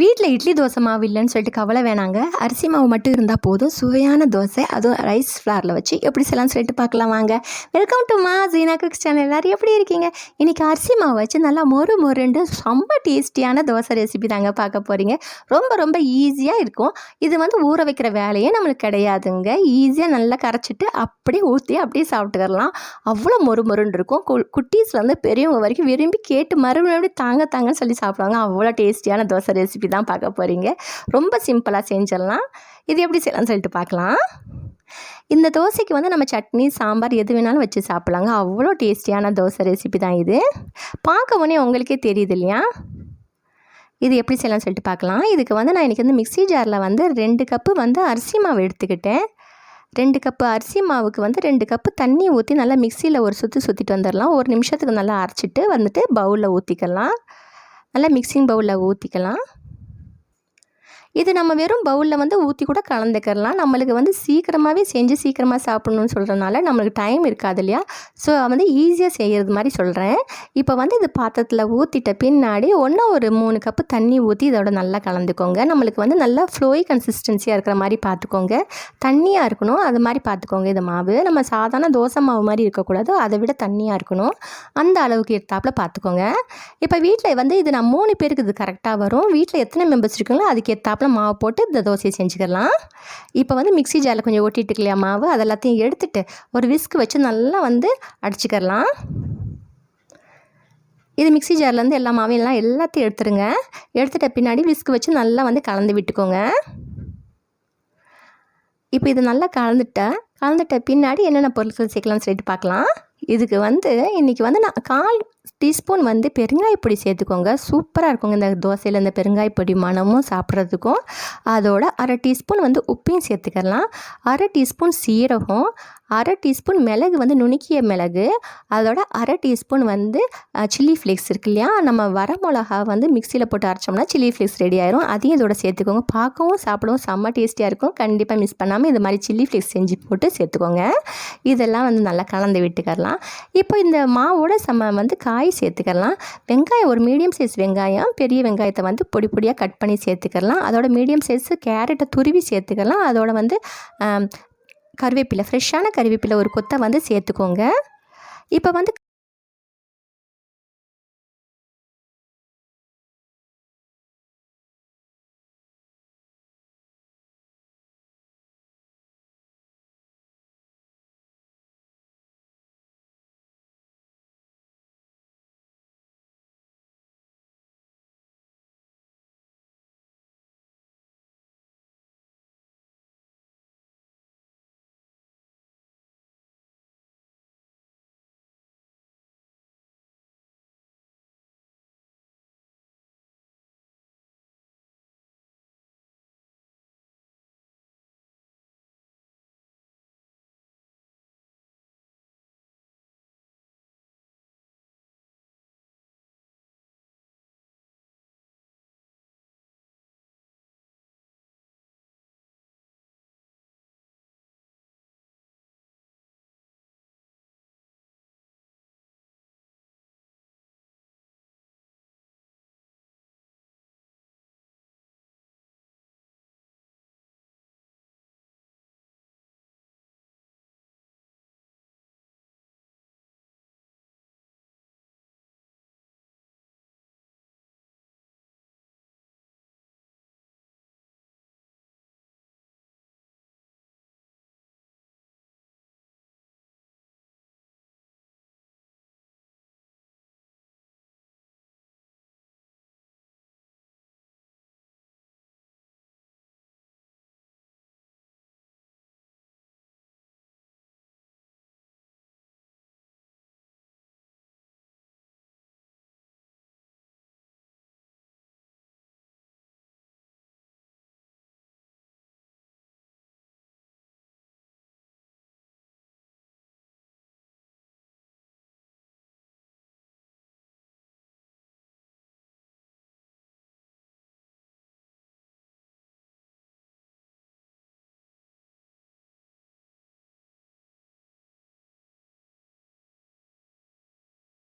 வீட்டில் இட்லி தோசை மாவு இல்லைன்னு சொல்லிட்டு கவலை வேணாங்க. அரிசி மாவு மட்டும் இருந்தால் போதும். சுவையான தோசை அதுவும் ரைஸ் ஃப்ளாரில் வச்சு எப்படி செய்யலாம்னு சொல்லிட்டு பார்க்கலாம் வாங்க. வெல்கம் டு மா ஜீனா குக்ஸ் சேனல் எல்லோரும் எப்படி இருக்கீங்க? இன்றைக்கி அரிசி மாவு வச்சு நல்லா மொறு மொறுண்டு ரொம்ப டேஸ்டியான தோசை ரெசிபி தாங்க பார்க்க போகிறீங்க ரொம்ப ரொம்ப ஈஸியாக இருக்கும். இது வந்து ஊற வைக்கிற வேலையே நம்மளுக்கு கிடையாதுங்க. ஈஸியாக நல்லா கரைச்சிட்டு அப்படியே ஊற்றி அப்படியே சாப்பிட்டுக்கலாம். அவ்வளோ மொறு மொறுன்னு இருக்கும். குட்டீஸ் வந்து பெரியவங்க வரைக்கும் விரும்பி கேட்டு மறுபடியும் தாங்க தாங்கன்னு சொல்லி சாப்பிடுவாங்க. அவ்வளோ டேஸ்டியான தோசை ரெசிபி ரெசிபி தான் பார்க்க போகிறீங்க ரொம்ப சிம்பிளாக செஞ்சிடலாம். இது எப்படி செய்யலாம்னு சொல்லிட்டு பார்க்கலாம். இந்த தோசைக்கு வந்து நம்ம சட்னி சாம்பார் எது வேணாலும் வச்சு சாப்பிட்லாங்க. அவ்வளோ டேஸ்டியான தோசை ரெசிபி தான் இது. பார்க்க உடனே உங்களுக்கே தெரியுது இல்லையா? இது எப்படி செய்யலாம்னு சொல்லிட்டு பார்க்கலாம். இதுக்கு வந்து நான் இன்றைக்கி வந்து மிக்ஸி ஜாரில் வந்து ரெண்டு கப்பு வந்து அரிசி மாவு எடுத்துக்கிட்டேன். ரெண்டு கப்பு அரிசி மாவுக்கு வந்து ரெண்டு கப்பு தண்ணி ஊற்றி நல்லா மிக்சியில் ஒரு சுற்றி சுற்றிட்டு வந்துடலாம். ஒரு நிமிஷத்துக்கு நல்லா அரைச்சிட்டு வந்துட்டு பவுலில் ஊற்றிக்கலாம் நல்லா மிக்சிங் பவுலில் ஊற்றிக்கலாம் இது நம்ம வெறும் பவுலில் வந்து ஊற்றி கூட கலந்துக்கிறலாம். நம்மளுக்கு வந்து சீக்கிரமாகவே செஞ்சு சீக்கிரமாக சாப்பிட்ணுன்னு சொல்கிறனால நம்மளுக்கு டைம் இருக்காது இல்லையா? ஸோ வந்து ஈஸியாக செய்கிறது மாதிரி சொல்கிறேன் இப்போ வந்து இது பாத்திரத்தில் ஊற்றிட்ட பின்னாடி ஒன்று ஒரு மூணு கப்பு தண்ணி ஊற்றி இதோட நல்லா கலந்துக்கோங்க. நம்மளுக்கு வந்து நல்லா ஃப்ளோய் கன்சிஸ்டன்சியாக இருக்கிற மாதிரி பார்த்துக்கோங்க தண்ணியாக இருக்கணும் அது மாதிரி பார்த்துக்கோங்க இது மாவு. நம்ம சாதாரண தோசை மாவு மாதிரி இருக்கக்கூடாது அதை விட தண்ணியாக இருக்கணும். அந்த அளவுக்கு எடுத்தாப்பில் பார்த்துக்கோங்க இப்போ வீட்டில் வந்து இது நான் மூணு பேருக்கு இது கரெக்டாக வரும். வீட்டில் எத்தனை மெம்பர்ஸ் இருக்கீங்களோ அதுக்கு ஏற்றாப்புல மாவு போட்டு இந்த தோசையை செஞ்சுக்கலாம். இப்போ வந்து மிக்சி ஜாரில் கொஞ்சம் ஒட்டிட்டு இல்லையா மாவு? அது எல்லாத்தையும் எடுத்துட்டு ஒரு விஸ்க் வச்சு நல்லா வந்து அடிச்சுக்கலாம். இது மிக்ஸி ஜார்லேருந்து எல்லா மாவையெல்லாம் எல்லாம் எல்லாத்தையும் எடுத்துருங்க. எடுத்துட்ட பின்னாடி விஸ்க் வச்சு நல்லா வந்து கலந்து விட்டுக்கோங்க. இப்போ இது நல்லா கலந்துட்டேன் கலந்துட்ட பின்னாடி என்னென்ன பொருட்கள் சேர்க்கலாம்னு சொல்லிட்டு பார்க்கலாம். இதுக்கு வந்து இன்றைக்கி வந்து நான் கால் டீஸ்பூன் வந்து பெருங்காயப்பொடி சேர்த்துக்கோங்க. சூப்பராக இருக்குங்க. இந்த தோசையில் இந்த பெருங்காயப்பொடி மணமும் சாப்பிட்றதுக்கும். அதோட அரை டீஸ்பூன் வந்து உப்பையும் சேர்த்துக்கலாம். அரை டீஸ்பூன் சீரகம் அரை டீஸ்பூன் மிளகு வந்து நுணுக்கிய மிளகு அதோட அரை டீஸ்பூன் வந்து சில்லி ஃப்ளேக்ஸ் இருக்கு இல்லையா? நம்ம வர மிளகா வந்து மிக்சியில் போட்டு அரைச்சோம்னா சில்லி ஃப்ளேக்ஸ் ரெடி ஆயிரும். அதையும் இதோட சேர்த்துக்கோங்க. பார்க்கவும் சாப்பிடவும் செம்ம டேஸ்டியாக இருக்கும். கண்டிப்பாக மிஸ் பண்ணாமல் இது மாதிரி சில்லி ஃப்ளேக்ஸ் செஞ்சு போட்டு சேர்த்துக்கோங்க. இதெல்லாம் வந்து நல்லா கலந்து விட்டுக்கரலாம். இப்போ இந்த மாவோட நம்ம வந்து காய் சேர்த்துக்கலாம் வெங்காயம் ஒரு மீடியம் சைஸ் வெங்காயம் பெரிய வெங்காயத்தை வந்து பொடி பொடியாக கட் பண்ணி சேர்த்துக்கலாம் அதோட மீடியம் சைஸ் கேரட்டை துருவி சேர்த்துக்கலாம் அதோட வந்து கருவேப்பிலை ஃப்ரெஷ்ஷான கருவேப்பிலை ஒரு கொத்தை வந்து சேர்த்துக்கோங்க. இப்போ வந்து